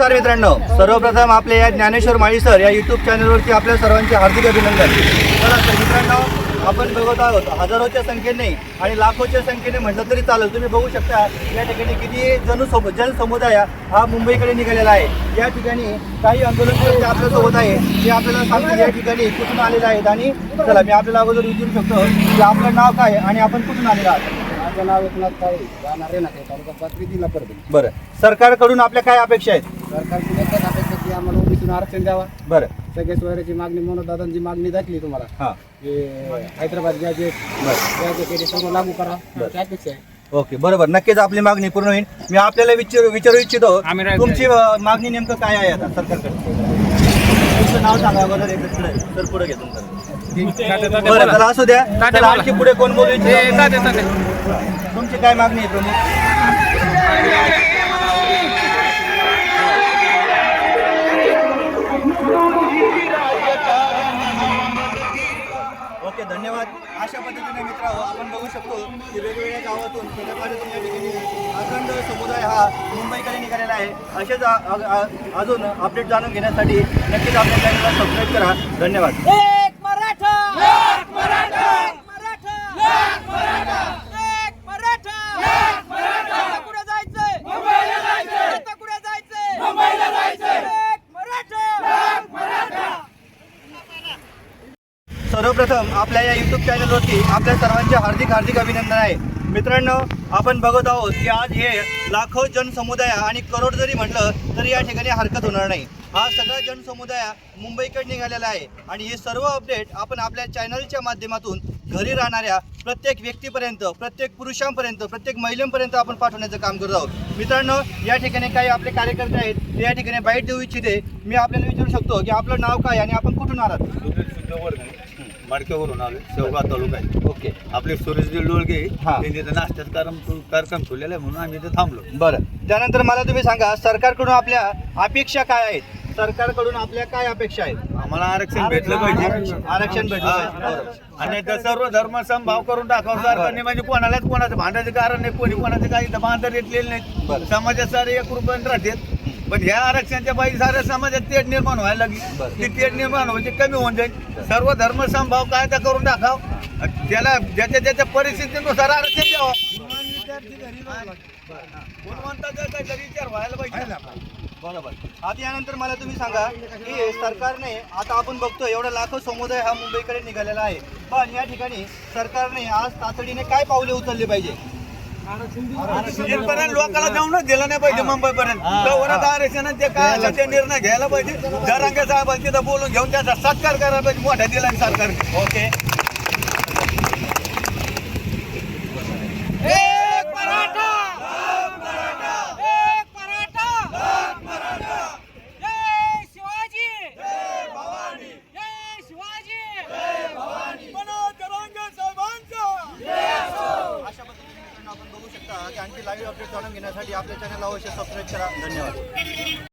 नमस्कार मित्रांनो. सर्वप्रथम आपले या ज्ञानेश्वर माळी सर या युट्यूब चॅनलवरती आपल्या सर्वांचे हार्दिक अभिनंदन. चला तर मित्रांनो आपण बघत आहोत हजारोच्या संख्येने आणि लाखोच्या संख्येने म्हटलं तरी चालेल. तुम्ही बघू शकता या ठिकाणी किती जनसम जनसमुदाय हा मुंबईकडे निघालेला आहे. या ठिकाणी काही आंदोलनकर्ते आपल्यासोबत आहे. ते आपल्याला सांगतील या ठिकाणी कुठून आलेले आहेत आणि चला मी आपल्याला अगोदर विचारू शकतो की आपलं नाव काय आणि आपण कुठून आलेलो आहात? माझं नाव एकनाथ काळे. राहणार आहे तालुका पाथरी जिल्हा परभणी. बरं. सरकारकडून आपल्या काय अपेक्षा आहेत? सरकारची एकच अपेक्षा की आम्हाला ओबीसीतून आरक्षण द्यावा. बरं. सगळ्या सोयऱ्याची मागणी म्हणून दादांची मागणी दाखली तुम्हाला. हां. की हैदराबाद गॅजेट गॅजेट सर्व लागू करा. त्याची अपेक्षा आहे. ओके बरोबर. नक्कीच आपली मागणी पूर्ण होईल. मी आपल्याला विचारू विचारू इच्छितो. आम्ही तुमची अ, मागणी नेमकं काय आहे आता सरकारकडे? तुमचं नाव सांगा पुढे. सर पुढे बरं चला असू द्या. चला आणखी पुढे कोण बोलू इच्छितो? तुमची काय मागणी आहे प्रमुख ओके धन्यवाद. अशा पद्धतीने मित्र आपण बघू शकतो की वेगवेगळ्या गावातून खेड्यापाड्यातून या ठिकाणी अखंड समुदाय हा मुंबईकडे निघालेला आहे. असेच अजून अपडेट जाणून घेण्यासाठी नक्कीच आपल्या चॅनलला सबस्क्राईब करा. धन्यवाद एक मराठा एक मराठा एक मराठा एक मराठा एक मराठा एक मराठा आता कुठे जायचंय मुंबईला जायचंय आता कुठे जायचंय मुंबईला जायचंय एक मराठा एक मराठा सर्वप्रथम आपल्या या यूट्यूब चॅनलवरती आपल्या सर्वांचे हार्दिक हार्दिक अभिनंदन आहे. मित्रांनो आपण बघत आहोत की आज हे लाखो जनसमुदाय आणि करोड जरी म्हटलं तरी या ठिकाणी हरकत होणार नाही. हा सगळा जनसमुदाय मुंबईकडे निघालेला आहे आणि हे सर्व अपडेट आपण आपल्या चॅनलच्या माध्यमातून घरी राहणाऱ्या प्रत्येक व्यक्तीपर्यंत प्रत्येक पुरुषांपर्यंत प्रत्येक महिलांपर्यंत आपण पाठवण्याचं काम करत आहोत. मित्रांनो या ठिकाणी काही आपले कार्यकर्ते आहेत ते या ठिकाणी बाईट देऊ इच्छिते. मी आपल्याला विचारू शकतो की आपलं नाव काय आणि आपण कुठून आलात? मडक्यावरून आलो शेवगाव तालुका आहे. ओके. आपले सुरेशजी लोळगे हा. त्यांनी इथं नाश्त्याचा कार्यक्रम कार्यक्रम ठेवलेला आहे म्हणून आम्ही इथे थांबलो. बरं. त्यानंतर मला तुम्ही सांगा सरकारकडून आपल्या अपेक्षा काय आहेत? सरकारकडून आपल्या काय अपेक्षा आहेत? आम्हाला आरक्षण भेटलं पाहिजे. आरक्षण भेटलं हा. बरोबर. आणि इथं सर्व धर्म समभाव करून टाकावं सरकारने म्हणजे कोणालाच कोणाचं भांडायचं कारण नाही कोणी कोणाचं काही इथं बरं. नाही. समाजात सारे एक रुपयाने राहतात. पण ह्या आरक्षणाच्या बाई साऱ्या समाजात तेढ निर्माण व्हायला लागली. ती तेढ निर्माण व्हायची कमी होऊन जाईल. सर्व धर्म समभाव कायदा करून टाकाव त्याला ज्याच्या ज्याच्या परिस्थितीनुसार आरक्षण द्यावं. गुणवंताचा काहीतरी विचार व्हायला पाहिजे. बरोबर. आता यानंतर मला तुम्ही सांगा की सरकारने आता आपण बघतो एवढा लाखो समुदाय हा मुंबईकडे निघालेला आहे. पण या ठिकाणी सरकारने आज तातडीने काय पावले उचलली पाहिजे? इथपर्यंत लोकांना जाऊनच दिलं नाही पाहिजे मुंबईपर्यंत. तेवढंच आरक्षण ते काय ते निर्णय घ्यायला पाहिजे. जरांगे साहेबांनी तिथं बोलून घेऊन त्याचा सत्कार करायला पाहिजे मोठ्या दिला सरकारने. ओके एक मराठा एक मराठा जय शिवाजी जय भवानी जय शिवाजी अशा पद्धतीने मित्रांनो आपण बघू शकता की आणखी लाईव्ह अपडेट जाणून घेण्यासाठी आपल्या चॅनलला अवश्य सबस्क्राईब करा. धन्यवाद.